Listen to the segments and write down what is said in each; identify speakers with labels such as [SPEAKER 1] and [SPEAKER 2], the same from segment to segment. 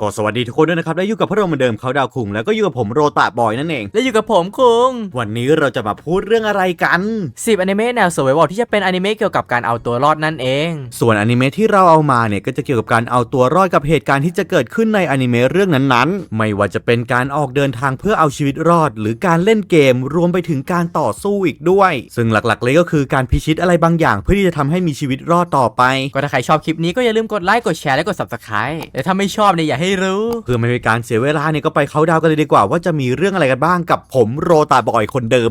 [SPEAKER 1] ก็สวัสดีทุกคนด้วยนะครับ และอยู่กับพวกเราเหมือนเดิมเขาดาวคุงแล้วก็อยู่กับผมโรตะบอยนั่นเอง
[SPEAKER 2] และอยู่กับผมคุง
[SPEAKER 1] วันนี้เราจะมาพูดเรื่องอะไรกัน
[SPEAKER 2] 10อนิเมะแนวสวยบอกที่จะเป็นอนิเมะเกี่ยวกับการเอาตัวรอดนั่นเอง
[SPEAKER 1] ส่วนอนิเมะที่เราเอามาเนี่ยก็จะเกี่ยวกับการเอาตัวรอดกับเหตุการณ์ที่จะเกิดขึ้นในอนิเมะเรื่องนั้นๆ ไม่ว่าจะเป็นการออกเดินทางเพื่อเอาชีวิตรอด หรือการเล่นเกมรวมไปถึงการต่อสู้อีกด้วย ซึ่งหลักๆ เลยก็คือการพิชิตอะไรบางอย่าง เพื่อที่จะทำให้มีชีวิตรอดต่อไป
[SPEAKER 2] ก็ถ้าใครชอบคลิปนี้ก็อย่าลืมกดไลค์กดแชร์และกด subscribe แต่ถ้าไม่ชอบเนี่ยอย่าให้รู้
[SPEAKER 1] เพื่อไม่ให้การเสียเวลาเนี่ยก็ไปเขาดาวกันเลยดีกว่าว่าจะมีเรื่องอะไรกันบ้างกับผมโรตาบอยคนเดิม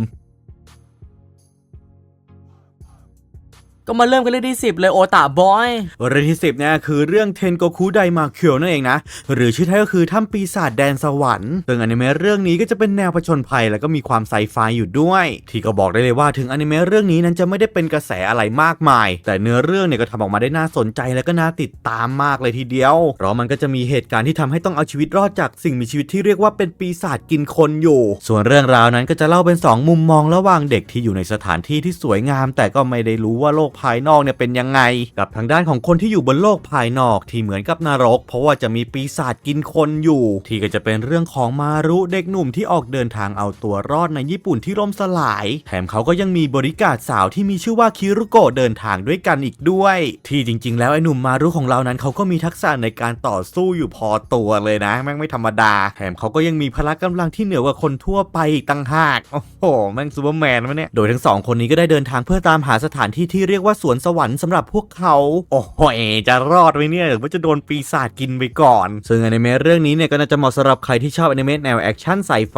[SPEAKER 2] ก็มาเริ่มกันเรื่องที่ 10 เลยโอตาบอย
[SPEAKER 1] เรื่องที่ 10เนี่ยคือเรื่องเทนโกคุไดมาเคียวนั่นเองนะ หรือชื่อไทยก็คือถ้ำปีศาจแดนสวรรค์ซึ่งอนิเมะเรื่องนี้ก็จะเป็นแนวผจญภัยแล้วก็มีความไซไฟอยู่ด้วย ที่ก็บอกได้เลยว่าถึงอนิเมะเรื่องนี้นั้นจะไม่ได้เป็นกระแสอะไรมากมาย แต่เนื้อเรื่องเนี่ยก็ทำออกมาได้น่าสนใจแล้วก็น่าติดตามมากเลยทีเดียว เพราะมันก็จะมีเหตุการณ์ที่ทำให้ต้องเอาชีวิตรอดจากสิ่งมีชีวิตที่เรียกว่าเป็นปีศาจกินคนอยู่ ส่วนเรื่องราวนั้นก็จะเล่าเป็นสองมุมมองระหว่างเด็กที่อยู่ในสถานที่ที่สวยงาม แต่ก็ไม่ได้รู้ว่าโลกภายนอกเนี่ยเป็นยังไง กับทางด้านของคนที่อยู่บนโลกภายนอกที่เหมือนกับนรก เพราะว่าจะมีปีศาจกินคนอยู่ ที่ก็จะเป็นเรื่องของมารุเด็กหนุ่มที่ออกเดินทางเอาตัวรอดในญี่ปุ่นที่ล่มสลาย แถมเขาก็ยังมีบริการสาวที่มีชื่อว่าคิรุโกะเดินทางด้วยกันอีกด้วย ที่จริง ๆ แล้วไอ้หนุ่มมารุของเรานั้นเขาก็มีทักษะในการต่อสู้อยู่พอตัวเลยนะ แม่งไม่ธรรมดา แถมเขาก็ยังมีพละกำลังที่เหนือกว่าคนทั่วไปอีกตั้งหากโอ้โหแม่งซูเปอร์แมนวะเนี่ยโดยทั้งสองคนนี้ก็ได้เดินทางเพื่อตามหาสถานที่ที่เรียกว่าสวนสวรรค์สำหรับพวกเขา โอ้โหเอจะรอดไหมเนี่ยหรือว่าจะโดนปีศาจกินไปก่อน ซึ่งอนิเมะเรื่องนี้เนี่ยก็น่าจะเหมาะสำหรับใครที่ชอบอนิเมะแนวแอคชั่นไซไฟ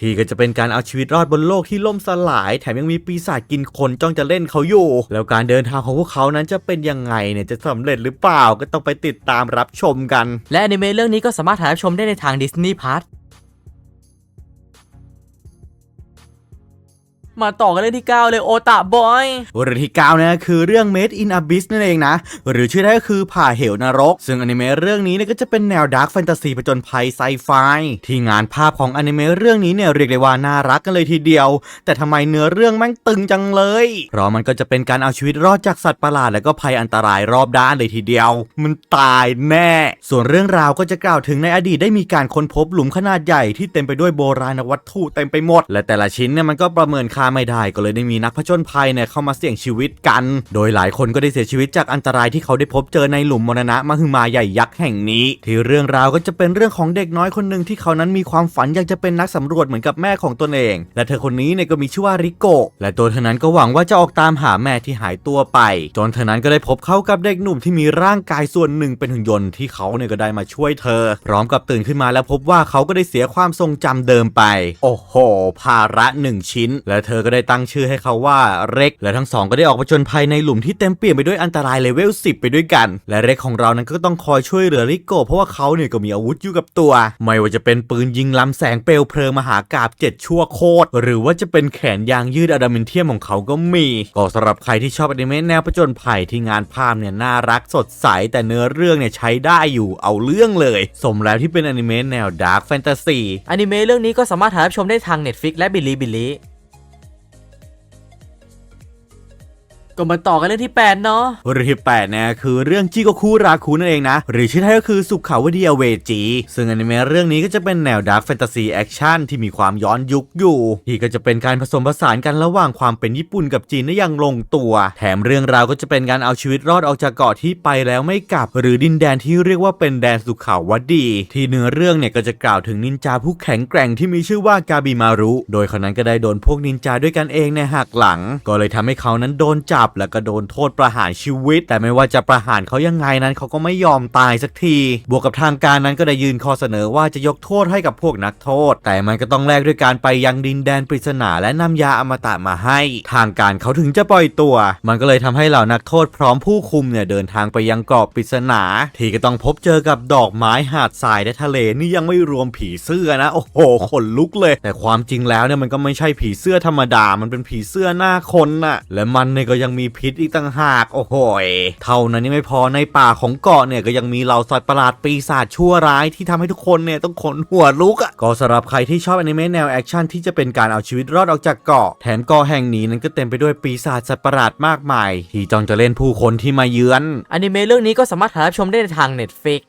[SPEAKER 1] ที่ก็จะเป็นการเอาชีวิตรอดบนโลกที่ล่มสลาย แถมยังมีปีศาจกินคนจ้องจะเล่นเขาอยู่ แล้วการเดินทางของพวกเขานั้นจะเป็นยังไงเนี่ยจะสำเร็จหรือเปล่าก็ต้องไปติดตามรับชมกัน
[SPEAKER 2] และอนิเมะเรื่องนี้ก็สามารถถ่ายรับชมได้ในทาง Disney Plus มาต่อกันเรื่องที่ 9 เลยโอตาบอย
[SPEAKER 1] เรื่องที่9นี่ยคือเรื่อง Made in Abyss นั่นเองนะ หรือชื่อไทยก็คือผ่าเหวนรก ซึ่งอนิเมะเรื่องนี้เนี่ยก็จะเป็นแนวดาร์กแฟนตาซีผจญภัยไซไฟที่งานภาพของอนิเมะเรื่องนี้เนี่ยเรียกได้ว่าน่ารักกันเลยทีเดียว แต่ทำไมเนื้อเรื่องแม่งตึงจังเลย เพราะมันก็จะเป็นการเอาชีวิตรอดจากสัตว์ประหลาดและก็ภัยอันตรายรอบด้านเลยทีเดียว มันตายแน่ ส่วนเรื่องราวก็จะกล่าวถึงในอดีตได้มีการค้นพบหลุมขนาดใหญ่ที่เต็มไปด้วยโบราณวัตถุเต็มไปหมด และแต่ละชิ้นเนี่ยมันก็ประเมินค่าไม่ได้ก็เลยได้มีนักผจญภัยเนี่ยเข้ามาเสี่ยงชีวิตกัน โดยหลายคนก็ได้เสียชีวิตจากอันตรายที่เขาได้พบเจอในหลุมมรณะมหึมาใหญ่ยักษ์แห่งนี้ ที่เรื่องราวก็จะเป็นเรื่องของเด็กน้อยคนหนึ่งที่เขานั้นมีความฝันอยากจะเป็นนักสำรวจเหมือนกับแม่ของตนเอง และเธอคนนี้เนี่ยก็มีชื่อว่าริโกและตัวเธอนั้นก็หวังว่าจะออกตามหาแม่ที่หายตัวไป จนเธอนั้นก็ได้พบเข้ากับเด็กหนุ่มที่มีร่างกายส่วนหนึ่งเป็นหุ่นยนต์ที่เขาเนี่ยก็ได้มาช่วยเธอ พร้อมกับตื่นขึ้นมาแล้วพบว่าเขาก็ได้เสียความทรงจำเดิมไป โอ้โห ภาระหนึ่งชิ้น และเธธอก็ได้ตั้งชื่อให้เขาว่าเร็ก และทั้งสองก็ได้ออกผจญภัยในหลุมที่เต็มเปี่ยมไปด้วยอันตรายเลเวล10 ไปด้วยกัน และเร็กของเรานั้นก็ต้องคอยช่วยเหลือริโกเพราะว่าเขาเนี่ยก็มีอาวุธอยู่กับตัว ไม่ว่าจะเป็นปืนยิงลำแสงเปลวเพลิงมหากาบเจ็ดชั่วโคตร หรือว่าจะเป็นแขนยางยืดอะดามินเทียมของเขาก็มี ก็สำหรับใครที่ชอบอนิเมะแนวผจญภัยที่งานภาพเนี่ยน่ารักสดใสแต่เนื้อเรื่องเนี่ยใช้ได้อยู่เอาเรื่องเลย สมแล้วที่เป็นอนิเมะแนวดาร์กแฟนตาซี
[SPEAKER 2] อนิเมะเรื่องนี้ก็สามารถถ่ายรับชมได้ทาง Netflix และ Bilibili ก็มาต่อกันเรื่องที่ 8 เนาะ
[SPEAKER 1] เรื่องที่แปดเนี่ยคือเรื่องจิโกคุราคุนั่นเองนะ หรือชื่อไทยก็คือสุขาวดีอเวจี ซึ่งอนิเมะเรื่องนี้ก็จะเป็นแนวดาร์กแฟนตาซีแอคชั่นที่มีความย้อนยุคอยู่ ที่ก็จะเป็นการผสมผสานกันระหว่างความเป็นญี่ปุ่นกับจีนได้อย่างลงตัว แถมเรื่องราวก็จะเป็นการเอาชีวิตรอดออกจากเกาะที่ไปแล้วไม่กลับ หรือดินแดนที่เรียกว่าเป็นแดนสุขาวดี ที่เนื้อเรื่องเนี่ยก็จะกล่าวถึงนินจาผู้แข็งแกร่งที่มีชื่อว่ากาบิมารุ โดยเขานั้นก็ได้โดนพวกนินจาด้วยกันเองในยหักหลัง ก็เลยทำให้เขานั้นโดนจับแล้วก็โดนโทษประหารชีวิต แต่ไม่ว่าจะประหารเขายังไงนั้นเขาก็ไม่ยอมตายสักที บวกกับทางการนั้นก็ได้ยื่นข้อเสนอว่าจะยกโทษให้กับพวกนักโทษ แต่มันก็ต้องแลกด้วยการไปยังดินแดนปริศนาและนำยาอมตะมาให้ ทางการเขาถึงจะปล่อยตัว มันก็เลยทำให้เหล่านักโทษพร้อมผู้คุมเนี่ยเดินทางไปยังเกาะปริศนา ที่ก็ต้องพบเจอกับดอกไม้หาดทรายและทะเลนี่ยังไม่รวมผีเสื้อนะโอ้โหขนลุกเลย แต่ความจริงแล้วเนี่ยมันก็ไม่ใช่ผีเสื้อธรรมดามันเป็นผีเสื้อหน้าคนน่ะและมันเนี่ยก็ยังมีพิษอีกต่างหากโอ้โหยเท่านั้นยังไม่พอในป่าของเกาะเนี่ยก็ยังมีเหล่าสัตว์ประหลาดปีศาจชั่วร้ายที่ทำให้ทุกคนเนี่ยต้องขนหัวลุกอะ่ะก็สำหรับใครที่ชอบอนิเมะแนวแอคชั่นที่จะเป็นการเอาชีวิตรอดออกจากเกาะ แถมเกาะแห่งนี้นั้นก็เต็มไปด้วยปีศาจสัตว์ประหลาดมากมาย ที่จ้องจะเล่นผู้คนที่มาเยือน
[SPEAKER 2] อนิเมะเรื่องนี้ก็สามารถถ่ายรับชมได้ในทาง Netflix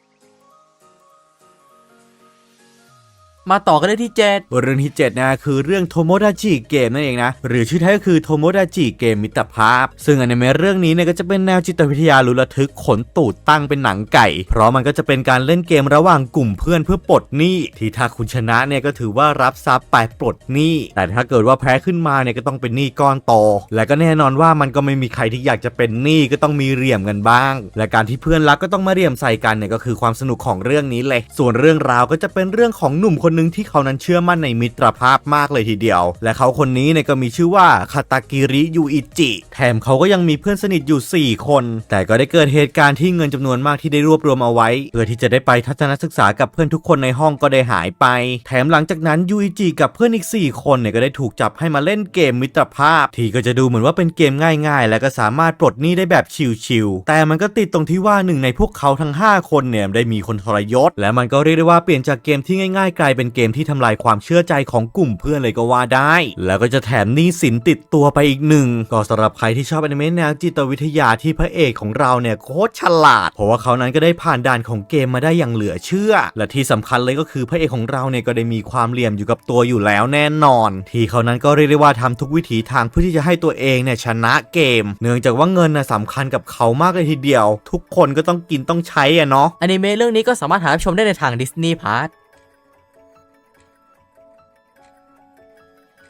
[SPEAKER 2] มาต่อกันเลยที่ 7
[SPEAKER 1] เรื่องที่ 7 นะ คือเรื่องโทโมดาจิเกมนั่นเองนะ หรือชื่อไทยก็คือโทโมดาจิเกมมิตรภาพ ซึ่งอนิเมะเรื่องนี้เนี่ยก็จะเป็นแนวจิตวิทยาลุระทึกขนตูดตั้งเป็นหนังไก่ เพราะมันก็จะเป็นการเล่นเกมระหว่างกลุ่มเพื่อนเพื่อปลดหนี้ ที่ถ้าคุณชนะเนี่ยก็ถือว่ารับทรัพย์ไปปลดหนี้ แต่ถ้าเกิดว่าแพ้ขึ้นมาเนี่ยก็ต้องเป็นหนี้ก้อนโต และก็แน่นอนว่ามันก็ไม่มีใครที่อยากจะเป็นหนี้ก็ต้องมีเหลี่ยมกันบ้าง และการที่เพื่อนรักก็ต้องมาเหลี่ยมใส่กันเนี่ยก็คือความสนุกของเรื่องนี้เลย ส่วนเรื่องราวก็จะเป็นเรื่องของหนุ่มคนหนึ่งที่เขานั้นเชื่อมั่นในมิตรภาพมากเลยทีเดียว และเขาคนนี้เนี่ยก็มีชื่อว่าคาตากิริยูอิจิ แถมเขาก็ยังมีเพื่อนสนิทอยู่ 4 คน แต่ก็ได้เกิดเหตุการณ์ที่เงินจำนวนมากที่ได้รวบรวมเอาไว้ เพื่อที่จะได้ไปทัศนศึกษากับเพื่อนทุกคนในห้องก็ได้หายไป แถมหลังจากนั้นยูอิจิกับเพื่อนอีก 4 คนเนี่ยก็ได้ถูกจับให้มาเล่นเกมมิตรภาพ ที่ก็จะดูเหมือนว่าเป็นเกมง่าย ๆ และก็สามารถปลดหนี้ได้แบบชิลๆแต่มันก็ติดตรงที่ว่าหนึ่งในพวกเขาทั้ง 5 คนเนี่ยได้มีคนทรยศ และมันก็เรียกได้ว่าเปลี่ยนจากเกมที่ง่ายๆกลายเป็นเกมที่ทำลายความเชื่อใจของกลุ่มเพื่อนเลยก็ว่าได้ แล้วก็จะแถมหนี้สินติดตัวไปอีกหนึ่งก็สำหรับใครที่ชอบอนิเมะแนวจิตวิทยาที่พระเอกของเราเนี่ยโคตรฉลาด เพราะว่าเขานั้นก็ได้ผ่านด่านของเกมมาได้อย่างเหลือเชื่อ และที่สำคัญเลยก็คือพระเอกของเราเนี่ยก็ได้มีความเหลี่ยมอยู่กับตัวอยู่แล้วแน่นอน ที่เขานั้นก็เรียกได้ว่าทำทุกวิถีทางเพื่อที่จะให้ตัวเองเนี่ยชนะเกม เนื่องจากว่าเงินน่ะสำคัญกับเขามากเลยทีเดียว ทุกคนก็ต้องกินต้องใช้อะเนาะ
[SPEAKER 2] อนิเมะเรื่องนี้ก็สามารถหาชมได้ในทาง Disney Plus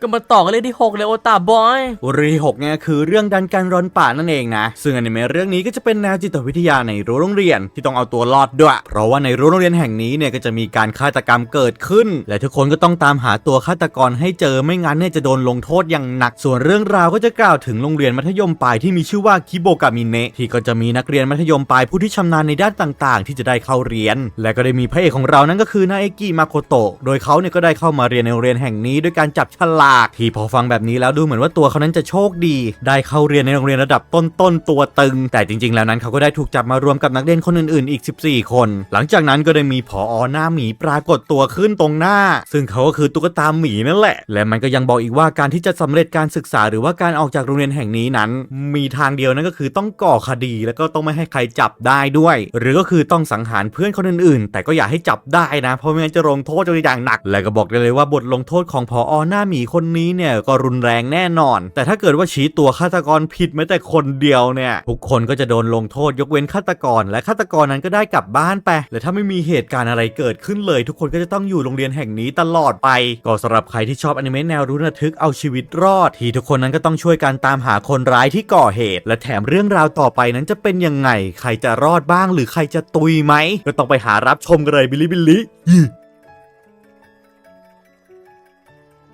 [SPEAKER 2] ก็มาต่อกันเลยที่6เลยโอตาบอย
[SPEAKER 1] เรื่องที่หกเนี่ยคือเรื่องดันการร้อนป่านั่นเองนะ ซึ่งอนิเมะเรื่องนี้ก็จะเป็นแนวจิตวิทยาในรั้วโรงเรียนที่ต้องเอาตัวรอดด้วย เพราะว่าในรั้วโรงเรียนแห่งนี้เนี่ยก็จะมีการฆาตกรรมเกิดขึ้น และทุกคนก็ต้องตามหาตัวฆาตกรให้เจอไม่งั้นเนี่ยจะโดนลงโทษอย่างหนัก ส่วนเรื่องราวก็จะกล่าวถึงโรงเรียนมัธยมปลายที่มีชื่อว่าคิโบกามิเนะที่ก็จะมีนักเรียนมัธยมปลายผู้ที่ชำนาญในด้านต่าง ๆ ที่จะได้เข้าเรียน และก็ได้มีพระเอกของเรานั่นก็คือนาเอกิมาโคโตะโดยเขาเนี่ยก็ได้เข้ามาเรียนในโรงเรียนแห่งนี้ด้วยการจับฉลากที่พอฟังแบบนี้แล้วดูเหมือนว่าตัวเขานั้นจะโชคดี ได้เข้าเรียนในโรงเรียนระดับต้นๆตัวตึง แต่จริง ๆ แล้วนั้นเขาก็ได้ถูกจับมารวมกับนักเรียนคนอื่นๆอีก 14 คน หลังจากนั้นก็ได้มีผอหน้าหมีปรากฏตัวขึ้นตรงหน้า ซึ่งเขาก็คือตุ๊กตาหมีนั่นแหละ และมันก็ยังบอกอีกว่าการที่จะสำเร็จการศึกษาหรือว่าการออกจากโรงเรียนแห่งนี้นั้น มีทางเดียวนั่นก็คือต้องก่อคดี แล้วก็ต้องไม่ให้ใครจับได้ด้วย หรือก็คือต้องสังหารเพื่อนคนอื่นๆ แต่ก็อย่าให้จับได้นะ เพราะไม่งั้นจะลงโทษจะอย่างหนัก และก็บอกได้เลยว่าบทลงโทษของผอหน้าหมีคนนี้เนี่ยก็รุนแรงแน่นอน แต่ถ้าเกิดว่าชี้ตัวฆาตกรผิดแม้แต่คนเดียวเนี่ยทุกคนก็จะโดนลงโทษยกเว้นฆาตกร และฆาตกรนั้นก็ได้กลับบ้านไปและถ้าไม่มีเหตุการณ์อะไรเกิดขึ้นเลย ทุกคนก็จะต้องอยู่โรงเรียนแห่งนี้ตลอดไป ก็สำหรับใครที่ชอบอนิเมะแนวรุนระทึกเอาชีวิตรอด ที่ทุกคนนั้นก็ต้องช่วยกันตามหาคนร้ายที่ก่อเหตุ และแถมเรื่องราวต่อไปนั้นจะเป็นยังไง ใครจะรอดบ้าง หรือใครจะตุยไหมก็ต้องไปหารับชมกันเลยบิลลิบิล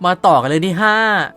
[SPEAKER 2] มาต่อกันเลยที่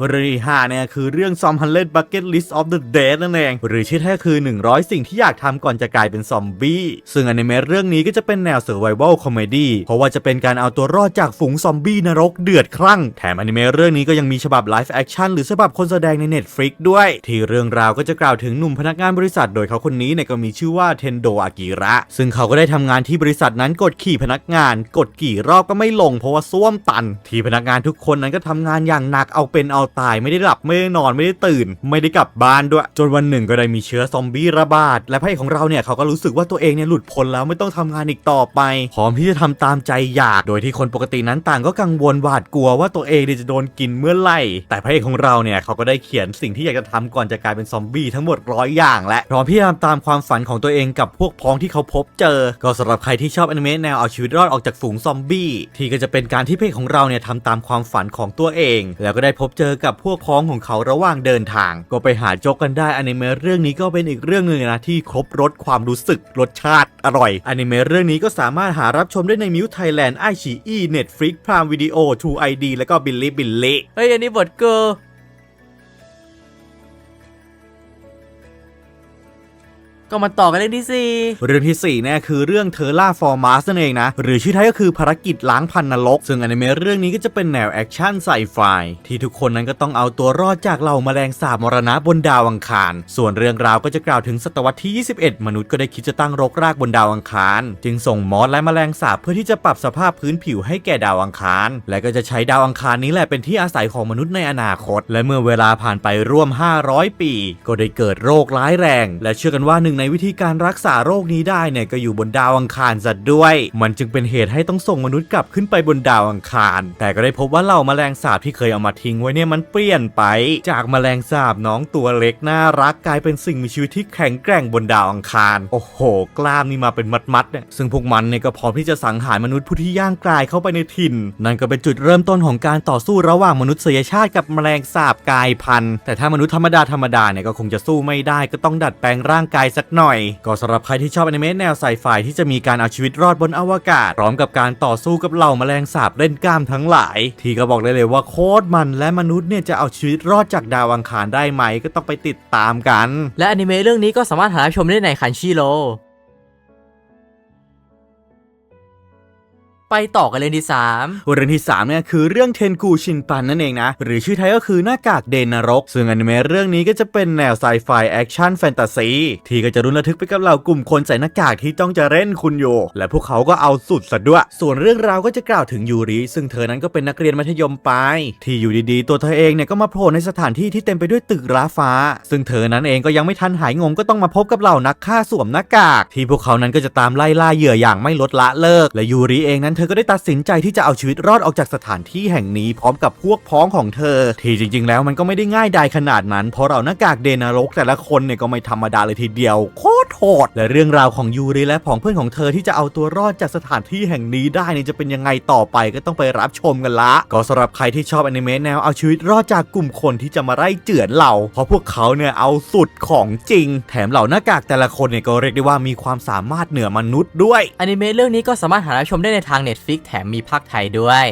[SPEAKER 1] เรื่องที่ห้าเนี่ยคือเรื่องซอมฮันเลดบักเก็ตลิสต์ออฟเดอะเดนั่นเอง หรือชื่อแท้คือ 100 สิ่งที่อยากทำก่อนจะกลายเป็นซอมบี้ ซึ่งอนิเมะเรื่องนี้ก็จะเป็นแนว Survival Comedy เพราะว่าจะเป็นการเอาตัวรอดจากฝูงซอมบี้นรกเดือดคลั่ง แถมอนิเมะเรื่องนี้ก็ยังมีฉบับไลฟ์แอคชั่นหรือฉบับคนแสดงใน Netflix ด้วย ที่เรื่องราวก็จะกล่าวถึงหนุ่มพนักงานบริษัท โดยเขาคนนี้เนี่ยก็มีชื่อว่าเทนโดอากิระ ซึ่งเขาก็ได้ทำงานที่บริษัทนั้นกดขี่พนักงาน กดกี่รอบก็ไม่ลงเพราะว่าส้วมตัน ที่พนักงานทุกคนนั้นก็ททำงานอย่างหนักเอาเป็นเอาตายไม่ได้หลับไม่ได้นอนไม่ได้ตื่น ไม่ได้กลับบ้านด้วย จนวันหนึ่งก็ได้มีเชื้อซอมบี้ระบาด และพระเอกของเราเนี่ยเขาก็รู้สึกว่าตัวเองเนี่ยหลุดพ้นแล้วไม่ต้องทำงานอีกต่อไป พร้อมที่จะทำตามใจอยาก โดยที่คนปกตินั้นต่างก็กังวลหวาดกลัวว่าตัวเองเนี่ยจะโดนกินเมื่อไหร่ แต่พระเอกของเราเนี่ยเขาก็ได้เขียนสิ่งที่อยากจะทำก่อนจะกลายเป็นซอมบี้ทั้งหมดร้อยอย่างและพร้อมที่จะทำตามความฝันของตัวเองกับพวกพ้องที่เขาพบเจอ ก็สำหรับใครที่ชอบอนิเมะแนวเอาชีวิตรอดออกจากฝูงซอมบี้ที่ก็จะเป็นการที่พระเอกของเราเนี่ยทำตามความฝันของตัวเอง แล้วก็ได้พบเจอกับพวกพ้องของเขาระหว่างเดินทาง ก็ไปหาโจกกันได้อนิเมะเรื่องนี้ก็เป็นอีกเรื่องหนึ่งนะที่ครบรสความรู้สึกรสชาติอร่อยอนิเมะเรื่องนี้ก็สามารถหารับชมได้ในมิวไทยแลนด์ไอชีอีเน็ตฟลิกพรามวิดีโอทูไอดีแล้วก็บิลลี่บิลลี่
[SPEAKER 2] เฮ้ยอันนี้บทเกอร์ ก็มาต่อกันเลยที่
[SPEAKER 1] เรื่องที่4เนี่ยคือเรื่องเทอร์ล่าฟอร์มาสนั่นเองนะ หรือชื่อไทยก็คือภารกิจล้างพันนรก ซึ่งอนิเมะเรื่องนี้ก็จะเป็นแนวแอคชั่นไซไฟที่ทุกคนนั้นก็ต้องเอาตัวรอดจากเหล่าแมลงสาบมรณะบนดาวอังคาร ส่วนเรื่องราวก็จะกล่าวถึงศตวรรษที่ 21 มนุษย์ก็ได้คิดจะตั้งรกรากบนดาวอังคาร จึงส่งมอสและแมลงสาบเพื่อที่จะปรับสภาพพื้นผิวให้แก่ดาวอังคาร และก็จะใช้ดาวอังคารนี้แหละเป็นที่อาศัยของมนุษย์ในอนาคต และเมื่อเวลาผ่านไปร่วม 500 ปี ก็ได้เกิดโรคร้ายแรง และเชื่อกันว่าหนึ่งในในวิธีการรักษาโรคนี้ได้เนี่ยก็อยู่บนดาวอังคารซะด้วย มันจึงเป็นเหตุให้ต้องส่งมนุษย์กลับขึ้นไปบนดาวอังคาร แต่ก็ได้พบว่าเหล่าแมลงสาบที่เคยเอามาทิ้งไว้เนี่ยมันเปลี่ยนไป จากแมลงสาบน้องตัวเล็กน่ารักกลายเป็นสิ่งมีชีวิตที่แข็งแกร่งบนดาวอังคาร โอ้โห กล้ามนี่มาเป็นมัดๆเนี่ยซึ่งพวกมันเนี่ยก็พร้อมที่จะสังหารมนุษย์ผู้ที่ย่างกลายเข้าไปในถิ่น นั่นก็เป็นจุดเริ่มต้นของการต่อสู้ระหว่างมนุษยชาติกับแมลงสาบกายพันธุ์แต่ถ้ามนุษย์ธรรมดาธรรมดาเนี่ยก็คงจะสู้ไม่ได้ก็ต้องดัดแปลงร่างกายสกหน่อย ก็สำหรับใครที่ชอบอนิเมะแนวไซไฟที่จะมีการเอาชีวิตรอดบนอวกาศ พร้อมกับการต่อสู้กับเหล่าแมลงสาบเล่นกล้ามทั้งหลาย ที่ก็บอกได้เลยว่าโคตรมันและมนุษย์เนี่ยจะเอาชีวิตรอดจากดาวอังคารได้ไหมก็ต้องไปติดตามกัน
[SPEAKER 2] และอนิเมะเรื่องนี้ก็สามารถหารับชมได้ในคันชิโร ไปต่อกันเลยที่ 3
[SPEAKER 1] เรื่องที่3เนี่ยคือเรื่องเทนกูชินปันนั่นเองนะ หรือชื่อไทยก็คือหน้ากากเดนนรก ซึ่งอนิเมะเรื่องนี้ก็จะเป็นแนวไซไฟแอคชั่นแฟนตาซีที่ก็จะรุนระทึกไปกับเหล่ากลุ่มคนใส่หน้ากากที่ต้องจะเล่นคุณอยู่ และพวกเขาก็เอาสุดซะด้วย ส่วนเรื่องราวก็จะกล่าวถึงยูริซึ่งเธอนั้นก็เป็นนักเรียนมัธยมปลายที่อยู่ดีๆ ตัวเธอเองเนี่ยก็มาโผล่ในสถานที่ที่เต็มไปด้วยตึกร้าฟ้า ซึ่งเธอนั้นเองก็ยังไม่ทันหายงงก็ต้องมาพบกับเหล่านักฆ่าสวมหน้ากาก ที่พวกเขานั้นก็จะตามไล่ล่าเหยื่ออย่างไม่ลดละเลิก และยูริเองนั้นเธอก็ได้ตัดสินใจที่จะเอาชีวิตรอดออกจากสถานที่แห่งนี้พร้อมกับพวกพ้องของเธอ ที่จริง ๆ แล้วมันก็ไม่ได้ง่ายดายขนาดนั้น เพราะเราหน้ากากเดนรกแต่ละคนเนี่ยก็ไม่ธรรมดาเลยทีเดียว โคตรโหดและเรื่องราวของยูริและผองเพื่อนของเธอที่จะเอาตัวรอดจากสถานที่แห่งนี้ได้เนี่ยจะเป็นยังไงต่อไปก็ต้องไปรับชมกันละ ก็สำหรับใครที่ชอบอนิเมะแนวเอาชีวิตรอดจากกลุ่มคนที่จะมาไล่เจือนเรา เพราะพวกเขาเนี่ยเอาสุดของจริง แถมเหล่าหน้ากากแต่ละคนเนี่ยก็เรียกได้ว่ามีความสามารถเหนือมนุษย์ด้วย
[SPEAKER 2] อนิเมะเรื่องนี้ก็สามารถหารับชมได้ในทางเน Netflix แถมมีภาคไทยด้วย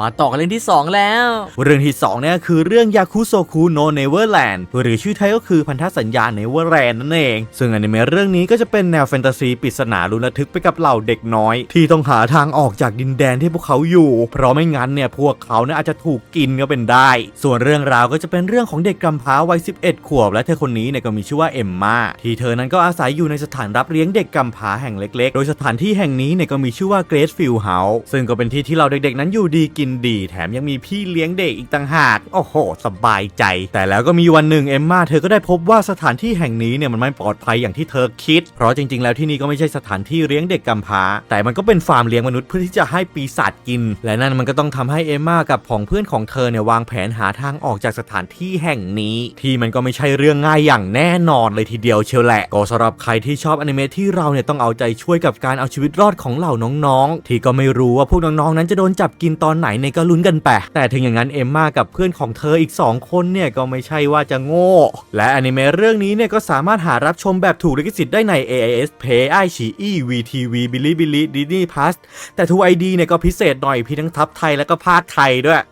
[SPEAKER 2] มาต่อกันเรื่องที่ 2 แล้ว
[SPEAKER 1] เรื่องที่ 2 เนี่ยคือเรื่องยาคุโซคุโนเนเวอร์แลนด์หรือชื่อไทยก็คือพันธสัญญาเนเวอร์แลนด์นั่นเอง ซึ่งอนิเมะเรื่องนี้ก็จะเป็นแนวแฟนตาซีปริศนาลุนระทึกไปกับเหล่าเด็กน้อย ที่ต้องหาทางออกจากดินแดนที่พวกเขาอยู่ เพราะไม่งั้นเนี่ยพวกเขาเนี่ยอาจจะถูกกินก็เป็นได้ ส่วนเรื่องราวก็จะเป็นเรื่องของเด็กกำพร้าวัย 11 ขวบ และเธอคนนี้เนี่ยก็มีชื่อว่าเอมมาที่เธอนั้นก็อาศัยอยู่ในสถานรับเลี้ยงเด็กกำพร้าแห่งเล็ก ๆ โดยสถานที่แห่งนี้เนี่ยก็มีชื่อว่าเกร f ฟิลเฮาส์ซึ่งก็เป็นที่ที่เราเด็กๆนั้นอยู่ดีกินดี แถมยังมีพี่เลี้ยงเด็กอีกต่างหาก โอ้โห สบายใจ แต่แล้วก็มีวันหนึ่งเอมมาเธอก็ได้พบว่าสถานที่แห่งนี้เนี่ยมันไม่ปลอดภัยอย่างที่เธอคิด เพราะจริง ๆ แล้วที่นี่ก็ไม่ใช่สถานที่เลี้ยงเด็กกำพร้า แต่มันก็เป็นฟาร์มเลี้ยงมนุษย์เพื่อที่จะให้ปีศาจกิน และนั่นมันก็ต้องทำให้เอมมากับผองเพื่อนของเธอเนี่ยวางแผนหาทางออกจากสถานที่แห่งนี้ ที่มันก็ไม่ใช่เรื่องง่ายอย่างแน่นอนเลยทีเดียวเชียวแหละก็สำหรับใครที่ชอบอนิเมะที่เราเนี่ยต้องเอาใจช่วยกับการเอาชีวิตรอดของเหล่าน้องๆ ที่ก็ไม่รู้ว่าพวกน้องๆนั้นจะโดนจับกินตอนไหนในยก็ลุ้นกันไปแต่ถึงอย่างนั้นเอมมากับเพื่อนของเธออีก 2 คนเนี่ยก็ไม่ใช่ว่าจะโง่ และอนิเมะเรื่องนี้เนี่ยก็สามารถหารับชมแบบถูกลิขสิทธิ์ได้ใน AIS Play i ชี e VTV Bilibili Disney Plus แต่ทูไอดีเนี่ยก็พิเศษหน่อยพี่ทั้งทับไทยแล้วก็ภาคไทยด้วย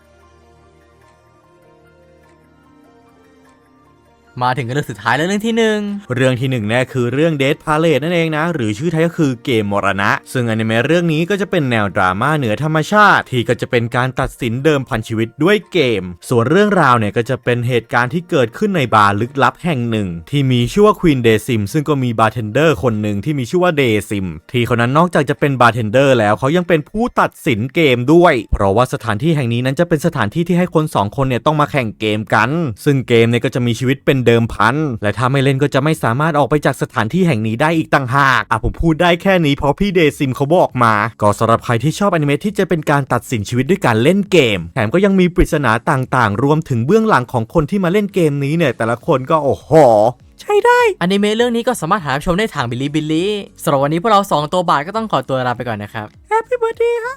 [SPEAKER 2] มาถึงเรื่องสุดท้ายแล้วเรื่องที่หนึ่ง
[SPEAKER 1] เรื่องที่หนึ่งเนี่ยคือเรื่อง Dead Parade นั่นเองนะ หรือชื่อไทยก็คือเกมมรณะ ซึ่งอนิเมะเรื่องนี้ก็จะเป็นแนวดราม่าเหนือธรรมชาติ ที่ก็จะเป็นการตัดสินเดิมพันชีวิตด้วยเกม ส่วนเรื่องราวเนี่ยก็จะเป็นเหตุการณ์ที่เกิดขึ้นในบาร์ลึกลับแห่งหนึ่ง ที่มีชื่อว่า Queen Daysim ซึ่งก็มีบาร์เทนเดอร์คนหนึ่งที่มีชื่อว่า Daysim ที่คนนั้นนอกจากจะเป็นบาร์เทนเดอร์แล้วเขายังเป็นผู้ตัดสินเกมด้วย เพราะว่าสถานที่แห่งนี้นั้นจะเป็นสถานที่ที่ให้คนสองคนเนี่ยต้องมาแข่งเกมกัน ซึ่งเกมเนี่ยก็จะมีชีวิตเป็นเดิมพัน และถ้าไม่เล่นก็จะไม่สามารถออกไปจากสถานที่แห่งนี้ได้อีกต่างหากอะผมพูดได้แค่นี้เพราะพี่เดซิมเขาบอกมา ก็สำหรับใครที่ชอบอนิเมะที่จะเป็นการตัดสินชีวิตด้วยการเล่นเกม แถมก็ยังมีปริศนาต่างๆ รวมถึงเบื้องหลังของคนที่มาเล่นเกมนี้เนี่ย แต่ละคนก็โอ้โหใช่ได้
[SPEAKER 2] อนิเมะเรื่องนี้ก็สามารถหารับชมได้ทางบิลลี่บิลลี่สำหรับวันนี้พวกเรา 2 ตัวบาทก็ต้องขอตัวลาไปก่อนนะครับ
[SPEAKER 1] Happy Birthday ฮะ